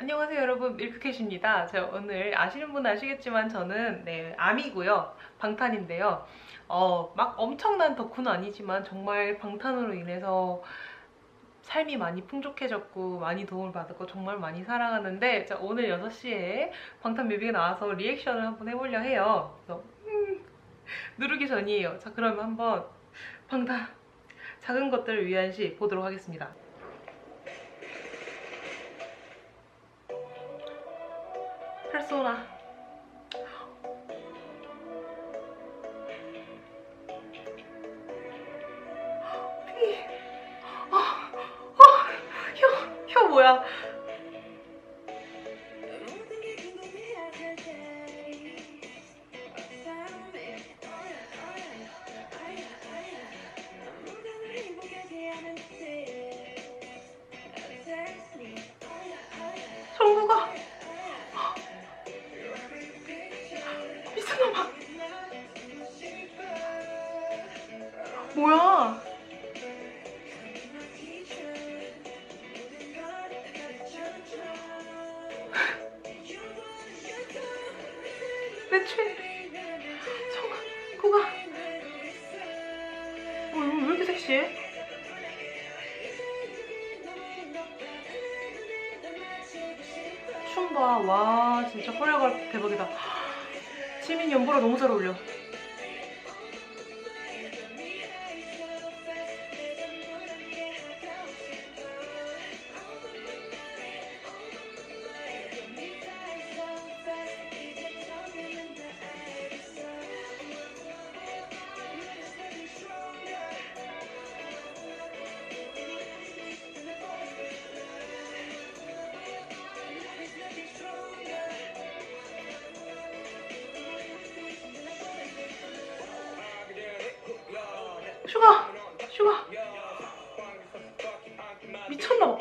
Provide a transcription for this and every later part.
안녕하세요 여러분 밀크캣입니다. 제가 오늘 아시는 분은 아시겠지만 저는 네 아미고요 방탄인데요. 어 막 엄청난 덕후는 아니지만 정말 방탄으로 인해서 삶이 많이 풍족해졌고 많이 도움을 받았고 정말 많이 사랑하는데 자, 오늘 6시에 방탄 뮤비가 나와서 리액션을 한번 해보려 해요. 그래서 음, 누르기 전이에요. 자 그러면 한번 방탄 작은 것들을 위한 시 보도록 하겠습니다. 페르소나 피. 아, 아, 혀, 혀 미친놈아 뭐야 내 최. 정국 구가 어, 이거 왜 이렇게 섹시해? 춤 봐. 와, 진짜 코리오그래피 대박이다. 지민 연보라 너무 잘 어울려. 슈가! 슈가! 미쳤나봐.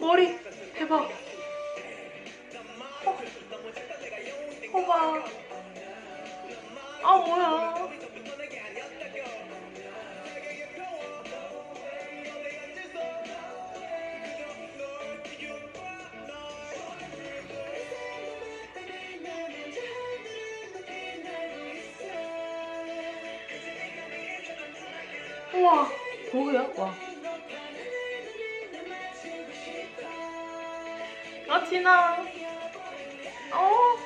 머리 대박. 어, 호박. 아 뭐야? 우와 뭐야? 와. 아 진아. 어.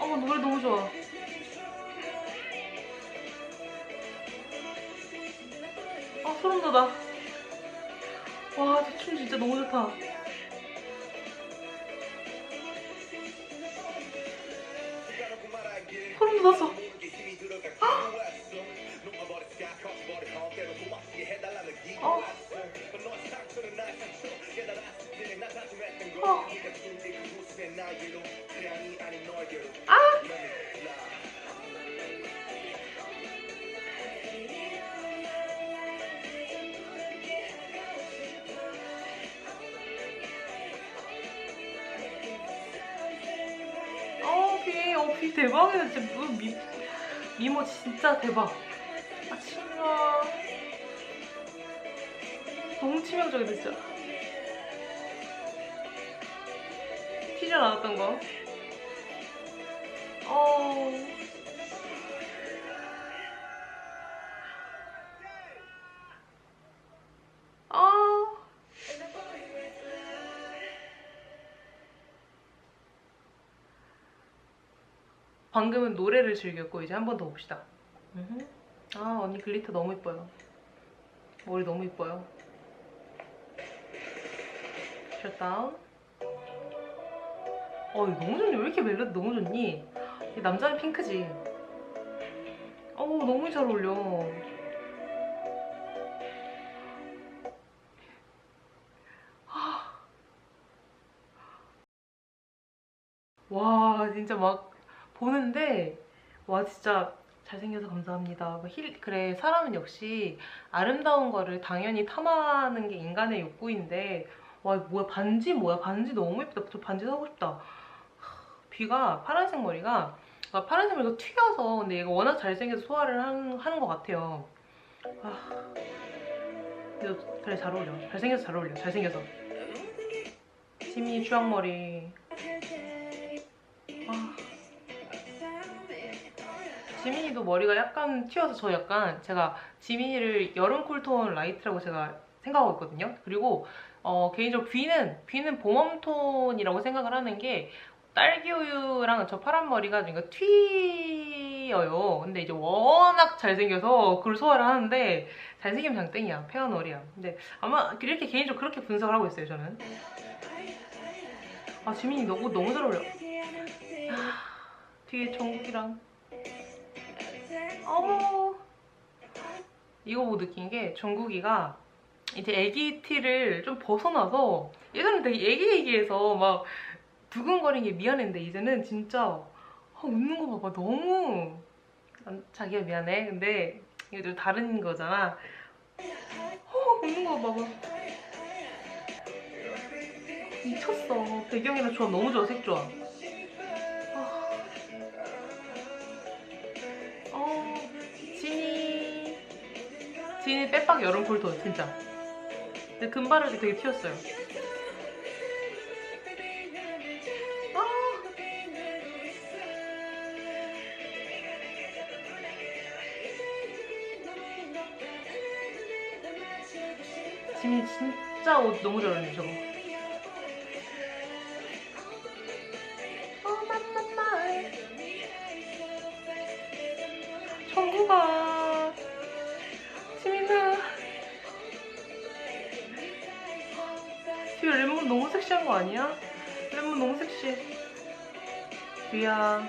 어머 노래 너무 좋아. 소름 돋아. 와, 저춤 진짜 너무 좋다. 소름 돋았어. 어. 어. 아! 비 대박이다. 진짜 뭐, 미, 미모 진짜 대박. 아, 친구야. 너무 치명적이다, 진짜. 티저 나왔던 거. 어. 방금은 노래를 즐겼고 이제 한 번 더 봅시다. 아 언니 글리터 너무 이뻐요. 머리 너무 이뻐요. 셧다운. 어 이거 너무 좋니? 왜 이렇게 멜로디 너무 좋니? 이 남자는 핑크지. 어우 너무 잘 어울려. 와 진짜 막 보는데 와 진짜 잘생겨서 감사합니다. 뭐 힐, 그래, 사람은 역시 아름다운 거를 당연히 탐하는 게 인간의 욕구인데, 와, 뭐야, 반지 뭐야, 반지 너무 예쁘다. 저 반지 사고 싶다. 하, 귀가 파란색 머리가, 아, 파란색 머리가 튀어서, 근데 얘가 워낙 잘생겨서 소화를 하는, 하는 것 같아요. 아, 그래, 잘 어울려. 잘생겨서 잘 어울려. 잘생겨서. 지민이 주황머리. 아. 지민이도 머리가 약간 튀어서 저 약간 제가 지민이를 여름 쿨톤 라이트라고 제가 생각하고 있거든요. 그리고 어, 개인적으로 귀는 귀는 봄웜톤이라고 생각을 하는 게 딸기 우유랑 저 파란 머리가 그러니까 튀어요. 근데 이제 워낙 잘생겨서 그걸 소화를 하는데 잘생기면 장땡이야. 페어널이야. 근데 아마 이렇게 개인적으로 그렇게 분석을 하고 있어요. 저는. 아 지민이 너무 너무 잘 어울려. 아, 뒤에 정국이랑 어머 이거 보고 느낀 게 정국이가 이제 애기 티를 좀 벗어나서 예전에 되게 애기애기해서 막 두근거리는 게 미안했는데 이제는 진짜 어, 웃는 거 봐봐. 너무 난 자기가 미안해. 근데 이게 좀 다른 거잖아. 어, 웃는 거 봐봐. 미쳤어. 배경이랑 조합 너무 좋아 색 좋아 빼박 여름 쿨톤, 진짜. 근데 금발을 되게 튀었어요. 아. 지니 진짜 옷 너무 잘 어울리네, 저거. 어. 정국아 랩몬 너무 섹시한 거 아니야? 랩몬 너무 섹시해 귀야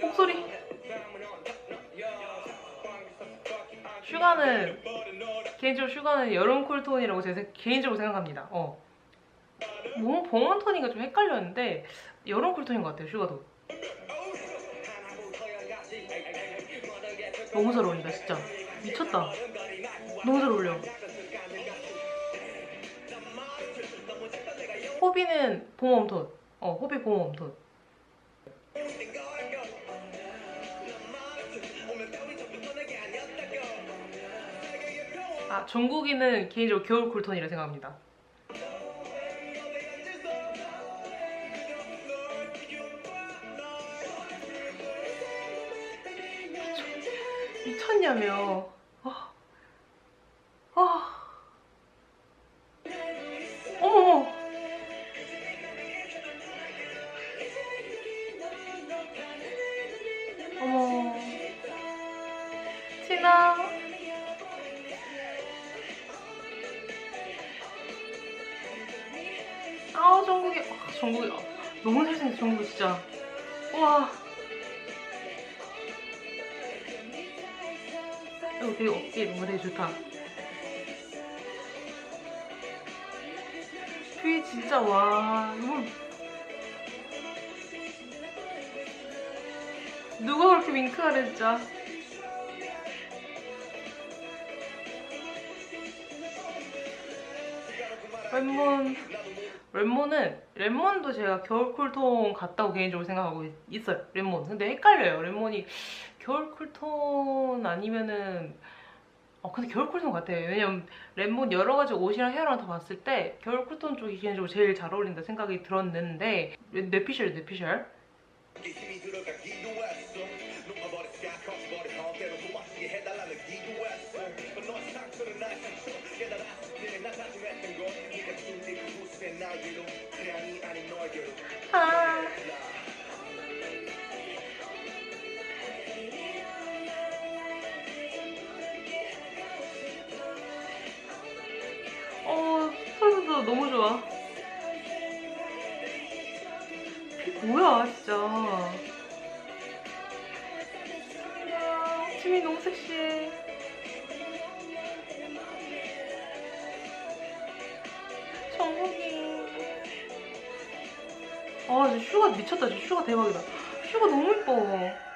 목소리 슈가는 개인적으로 슈가는 여름 쿨톤이라고 생- 개인적으로 생각합니다. 어. 봄 봄원 톤인가 좀 헷갈렸는데 여름 쿨톤인 것 같아요. 슈가도. 너무 잘 어울린다 진짜. 미쳤다. 너무 잘 어울려. 호비는 봄웜 톤. 어, 호비 봄웜 톤. 아, 정국이는 개인적으로 겨울 쿨톤이라 생각합니다. 미쳤냐며. 아, 아. 어머머. 어머. 진아. 아 정국이 아, 정국이 아, 너무 잘생겼어 정국이 진짜 와 되게 어깨 너무 되게 좋다 뒤에 진짜 와 이거. 누가 그렇게 윙크하래 진짜 랩몬 랩몬은 랩몬도 제가 겨울 쿨톤 같다고 개인적으로 생각하고 있- 있어요 랩몬. 근데 헷갈려요. 랩몬이 겨울 쿨톤 아니면은 어 근데 겨울 쿨톤 같아요 왜냐면 랩몬 여러 가지 옷이랑 헤어랑 다 봤을 때 겨울 쿨톤 쪽이 개인적으로 제일 잘 어울린다 생각이 들었는데 뇌피셜 뇌피셜? 녹아 소리도 너무 좋아. 뭐야, 진짜. 지민 너무 섹시해. 정국이. 아, 슈가 미쳤다. 슈가 대박이다. 슈가 너무 이뻐.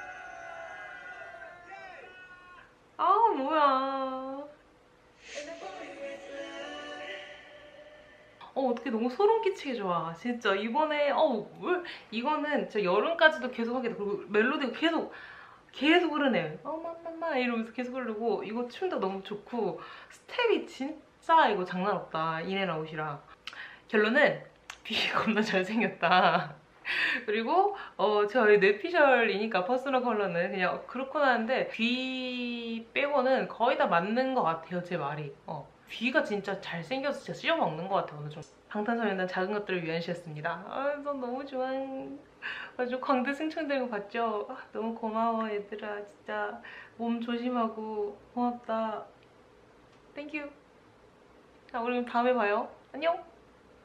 너무 소름 끼치게 좋아. 진짜 이번에 어, 왜 이거는 진짜 여름까지도 계속 돼. 그리고 멜로디가 계속 계속 흐르네. 어마마마 이러면서 계속 흐르고 이거 춤도 너무 좋고 스텝이 진짜 이거 장난 없다. 이네나 옷이랑. 결론은 비 겁나 잘생겼다. 그리고 어 저희 뇌피셜이니까 퍼스널 컬러는 그냥 그렇고 나는데 귀 빼고는 거의 다 맞는 것 같아요 제 말이 어 귀가 진짜 잘생겨서 진짜 씹어 먹는 것 같아요 오늘 좀 방탄소년단 작은 것들을 위한 시였습니다. 아저 너무 좋아 아주 광대 승천되는 거 봤죠? 아, 너무 고마워 얘들아. 진짜 몸 조심하고 고맙다. 땡큐 자 우리 다음에 봐요. 안녕